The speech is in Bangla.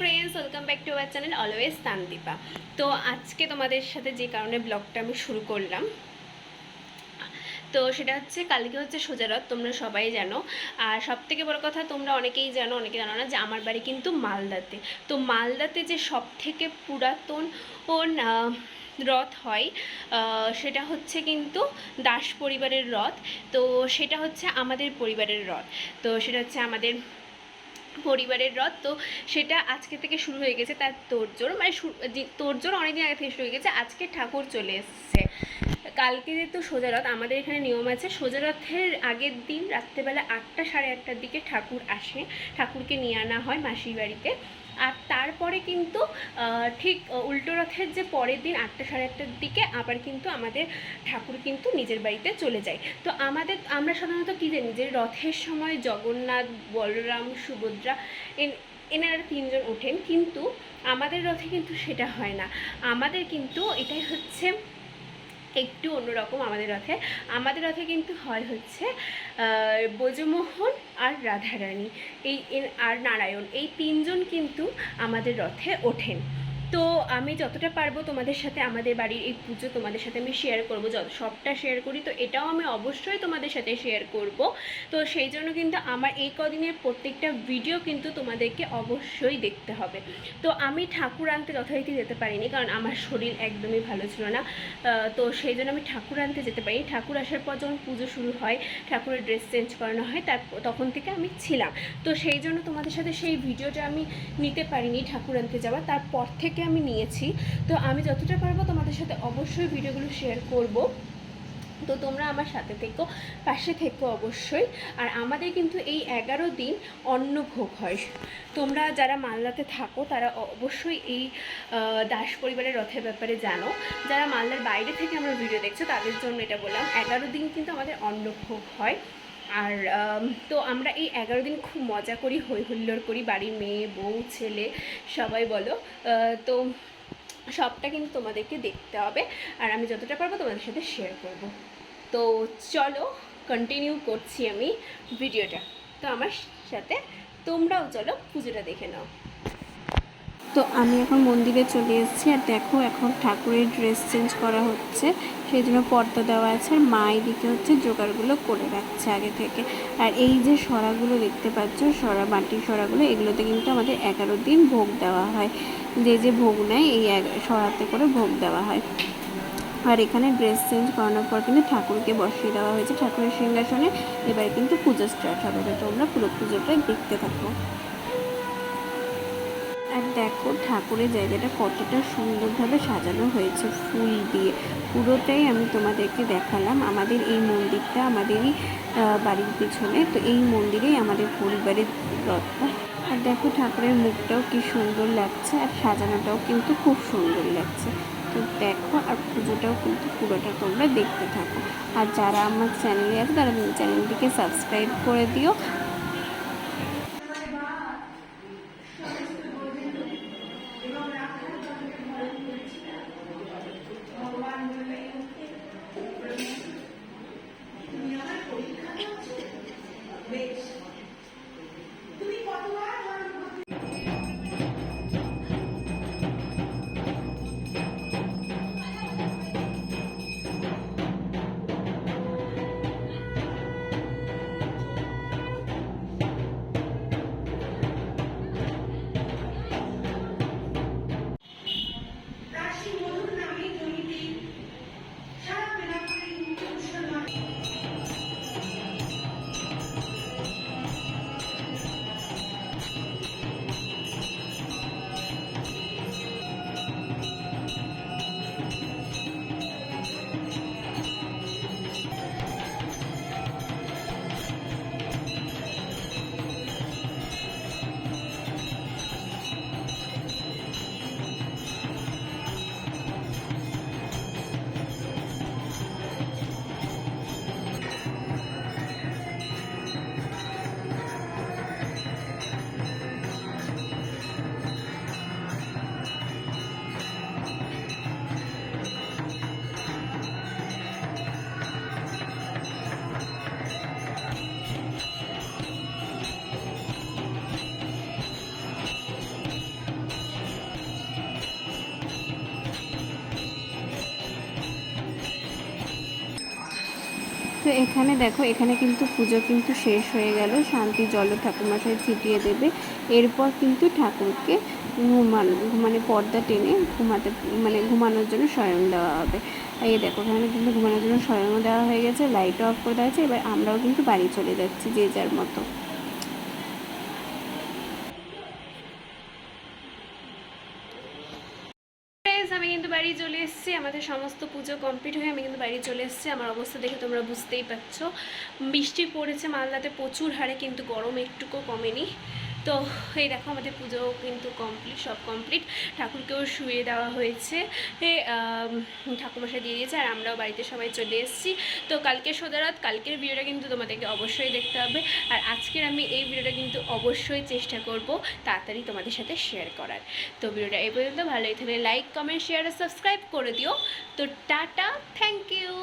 Friends welcome back to our channel always Tandipa তো আজকে তোমাদের সাথে যে কারণে ব্লগটা আমি শুরু করলাম, তো সেটা হচ্ছে কালকে হচ্ছে সোজারথ তোমরা সবাই জানো। আর সব থেকে বড় কথা, তোমরা অনেকেই জানো, অনেকে জানো না যে আমার বাড়ি কিন্তু মালদাতে। তো মালদাতে যে সব থেকে পুরাতন রথ হয় সেটা হচ্ছে কিন্তু দাস পরিবারের রথ। তো সেটা হচ্ছে আমাদের পরিবারের রথ। তো সেটা হচ্ছে আমাদের পরিবারের রথ, তো সেটা আজকে থেকে শুরু হয়ে গেছে তার তোরজোড় মানে তোড়জোড় অনেকদিন আগে থেকে শুরু হয়ে গেছে, আজকে ঠাকুর চলে এসছে। কালকে যেহেতু সোজা রথ, আমাদের এখানে নিয়ম আছে, সোজা রথের আগের দিন রাত্রেবেলা আটটা সাড়ে আটটার দিকে ঠাকুর আসে। ঠাকুরকে নিয়ে আনা হয় মাসির বাড়িতে। আর তারপরে কিন্তু ঠিক উল্টো রথের যে পরের দিন আটটা সাড়ে আটটার দিকে আবার কিন্তু আমাদের ঠাকুর কিন্তু নিজের বাড়িতে চলে যায়। তো আমাদের, আমরা সাধারণত কী জানি যে রথের সময় জগন্নাথ, বলরাম, সুভদ্রা এন- এনারা তিনজন ওঠেন। কিন্তু আমাদের রথে কিন্তু সেটা হয় না। আমাদের কিন্তু এটাই হচ্ছে একটু অন্যরকম আমাদের রথে। আমাদের রথে কিন্তু হয় হচ্ছে বজমোহন আর রাধারানী। এই আর নারায়ণ। এই তিনজন কিন্তু আমাদের রথে ওঠেন। তো আমি যতটা পারব তোমাদের সাথে আমাদের বাড়ির এই পুজো তোমাদের সাথে আমি শেয়ার করব, যত, সবটা শেয়ার করি, তো এটাও আমি অবশ্যই তোমাদের সাথে শেয়ার করব। তো সেই জন্য কিন্তু আমার এই কদিনের প্রত্যেকটা ভিডিও কিন্তু তোমাদেরকে অবশ্যই দেখতে হবে। তো আমি ঠাকুর আনতে যথারীতি যেতে পারিনি, কারণ আমার শরীর একদমই ভালো ছিল না। তো সেই জন্য আমি ঠাকুর আনতে যেতে পারি ঠাকুর আসার পর যখন পুজো শুরু হয়, ঠাকুরের ড্রেস চেঞ্জ করানো হয়, তার তখন থেকে আমি ছিলাম। তো সেই জন্য তোমাদের সাথে সেই ভিডিওটা আমি নিতে পারিনি, ঠাকুর আনতে যাওয়া তারপর থেকে আমি নিয়েছি। তো আমি যতটা পারব তোমাদের সাথে অবশ্যই ভিডিওগুলো শেয়ার করব। তো তোমরা আমার সাথে থেকো, পাশে থেকো অবশ্যই। আর আমাদের কিন্তু এই এগারো দিন অন্নভোগ হয়। তোমরা যারা মালদাতে থাকো, তারা অবশ্যই এই দাস পরিবারের রথের ব্যাপারে জানো। যারা মালদার বাইরে থেকে আমরা ভিডিও দেখছ, তাদের জন্য এটা বললাম, এগারো দিন কিন্তু আমাদের অন্নভোগ হয়। আর তো আমরা এই এগারো দিন খুব মজা করি হই হুল্লোড় করি, বাড়ির মেয়ে, বউ, ছেলে, সবাই বলো। তো সবটা কিন্তু তোমাদেরকে দেখতে হবে আর আমি যতটা পারব তোমাদের সাথে শেয়ার করব। তো চলো কন্টিনিউ করছি আমি ভিডিওটা তো আমার সাথে তোমরাও চলো পুজোটা দেখে নাও। তো আমি এখন মন্দিরে চলে এসেছি আর দেখো এখন ঠাকুরের ড্রেস চেঞ্জ করা হচ্ছে। সেই জন্য পর্দা দেওয়া আছে আর মা এদিকে হচ্ছে জোগাড়গুলো করে রাখছে আগে থেকে। আর এই যে সরাগুলো দেখতে পাচ্ছ, সরা, মাটির সরাগুলো, এগুলোতে কিন্তু আমাদের এগারো দিন ভোগ দেওয়া হয়। যে যে ভোগ নেয়, এই সরাতে করে ভোগ দেওয়া হয়। আর এখানে ড্রেস চেঞ্জ করানোর পর কিন্তু ঠাকুরকে বসিয়ে দেওয়া হয়েছে। ঠাকুরের সিংহাসনে এবার কিন্তু পুজো স্টার্ট হবে। তো তোমরা পুরো পুজোটা দেখতে থাকো। দেখো ঠাকুরের জায়গাটা কতটা সুন্দরভাবে সাজানো হয়েছে ফুল দিয়ে। পুরোটাই আমি তোমাদেরকে দেখালাম। আমাদের এই মন্দিরটা আমাদেরই বাড়ির পিছনে। তো এই মন্দিরেই আমাদের পরিবারের রথটা আর দেখো ঠাকুরের মুখটাও কি সুন্দর লাগছে আর সাজানোটাও কিন্তু খুব সুন্দর লাগছে। তো দেখো আর পুজোটাও কিন্তু পুরোটা তোমরা দেখতে থাকো। আর যারা আমার চ্যানেলে আছে তারা চ্যানেলটিকে সাবস্ক্রাইব করে দিও। তো এখানে দেখো, এখানে কিন্তু পুজো কিন্তু শেষ হয়ে গেল। শান্তি জল ঠাকুরমশাই ছিটিয়ে দেবে। এরপর কিন্তু ঠাকুরকে ঘুমানো মানে পর্দা টেনে ঘুমাতে মানে ঘুমানোর জন্য স্বয়ং দেওয়া হবে। এই দেখো, এখানে কিন্তু ঘুমানোর জন্য স্বয়ংও দেওয়া হয়ে গেছে লাইট অফ করে দেওয়া হয়েছে। এবার আমরাও কিন্তু বাড়ি চলে যাচ্ছি যে যার মতো Guys, আমি কিন্তু বাড়ি চলে এসেছি। আমাদের সমস্ত পুজো কমপ্লিট হয়ে আমি কিন্তু বাড়ি চলে এসেছি। আমার অবস্থা দেখে তোমরা বুঝতেই পারছ। বৃষ্টি পড়েছে মালদাতে প্রচুর হারে, কিন্তু গরম একটুকু কমেনি। তো এই দেখো আমাদের পুজো কিন্তু কমপ্লিট সব কমপ্লিট ঠাকুরকেও শুয়ে দেওয়া হয়েছে। ঠাকুরমশাই দিয়ে দিয়েছে আর আমরাও বাড়িতে সবাই চলে এসেছি। তো কালকে সোদারাত কালকের ভিডিওটা কিন্তু তোমাদেরকে অবশ্যই দেখতে হবে। আর আজকের আমি এই ভিডিওটা কিন্তু অবশ্যই চেষ্টা করব তাড়াতাড়ি তোমাদের সাথে শেয়ার করার। তো ভিডিওটা এই পর্যন্ত, ভালোই থাকলে লাইক কমেন্ট শেয়ার আর সাবস্ক্রাইব করে দিও। তো টাটা থ্যাংক ইউ